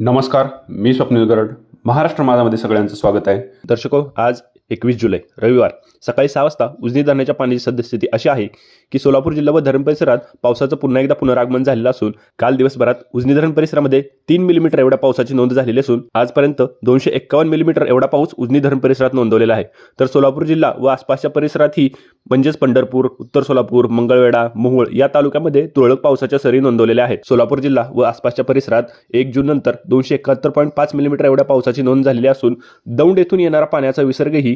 नमस्कार मी स्वप्नील गरड. महाराष्ट्र माझामध्ये सगळ्यांचं स्वागत आहे. दर्शको आज एकवीस जुलै रविवार सकाळी सहा वाजता उजनी धरणाच्या पाण्याची सद्यस्थिती अशी आहे की सोलापूर जिल्हा व धरण परिसरात पावसाचं पुन्हा एकदा पुनरागमन झालेलं असून काल दिवसभरात उजनी धरण परिसरामध्ये तीन मिलीमीटर एवढ्या पावसाची नोंद झालेली असून आजपर्यंत दोनशे एक्कावन्न मिलीमीटर एवढा पाऊस उजनी धरण परिसरात नोंदवलेला आहे. तर सोलापूर जिल्हा व आसपासच्या परिसरातही म्हणजेच पंढरपूर उत्तर सोलापूर मंगळवेढा मोहोळ या तालुक्यामध्ये तुरळक पावसाच्या सरी नोंदवलेल्या आहेत. सोलापूर जिल्हा व आसपासच्या परिसरात एक जून नंतर दोनशे एकाहत्तर पॉईंट पाच मिलीमीटर एवढ्या पावसाची नोंद झालेली असून दौंड येथून येणारा पाण्याचा विसर्गही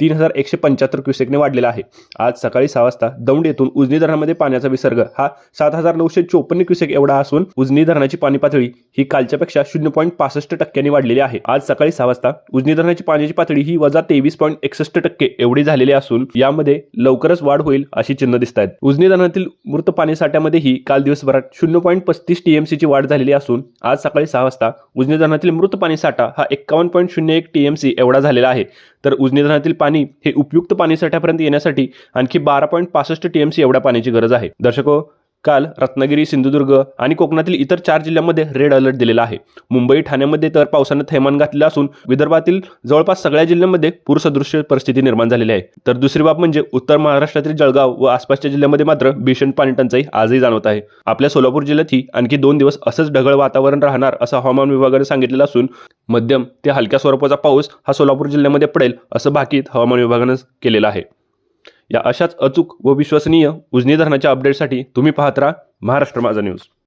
तीन हजार एकशे पंच्याहत्तर क्युसेकने वाढलेला आहे. आज सकाळी सहा वाजता दौंड येथून उजनी धरणामध्ये पाण्याचा विसर्ग. हा सात हजार नऊशे चोपन्न क्युसेक एवढा असून उजनी धरणाची पाणी पातळी ही कालच्यापेक्षा शून्य पॉईंट पासष्ट टक्क्यांनी वाढलेली आहे. आज सकाळी सहा वाजता उजनी धरणाची पाण्याची पातळी ही वजा तेवीस पॉईंट एकसष्ट टक्के एवढी झालेली असून यामध्ये लवकरच वाढ होईल अशी चिन्ह दिसत आहेत उजनी धरणातील मृत पाणी साठ्यामध्येही काल दिवसभरात शून्य पॉईंट पस्तीस टीएमसीची वाढ झालेली असून आज सकाळी सहा वाजता उजनी धरणातील मृत पाणी साठा हा एक्कावन्न पॉईंट शून्य एक टीएमसी एवढा झालेला आहे. तर उजनी धरणातील पाणी हे उपयुक्त पाणी साठ्यापर्यंत येण्यासाठी आणखी बारा पॉईंट पासष्ट टीएमसी एवढ्या पाण्याची गरज आहे. दर्शको काल रत्नागिरी सिंधुदुर्ग आणि कोकणातील इतर चार जिल्ह्यांमध्ये रेड अलर्ट दिलेला आहे. मुंबई ठाण्यामध्ये तर पावसानं थैमान घातलेलं असून विदर्भातील जवळपास सगळ्या जिल्ह्यांमध्ये पूरसदृश्य परिस्थिती निर्माण झालेली आहे. तर दुसरी बाब म्हणजे उत्तर महाराष्ट्रातील जळगाव व आसपासच्या जिल्ह्यामध्ये मात्र भीषण पाणी टंचाई आजही जाणवत आहे. आपल्या सोलापूर जिल्ह्यातही आणखी दोन दिवस असंच ढगळ वातावरण राहणार असं हवामान विभागाने सांगितलेलं असून मध्यम ते हलक्या स्वरूपाचा पाऊस हा सोलापूर जिल्ह्यामध्ये पडेल असं भाकीत हवामान विभागानं केलेलं आहे. या अशाच अचूक व विश्वसनीय उजनी धरणाच्या अपडेटसाठी तुम्ही पाहत राहा महाराष्ट्र माझा न्यूज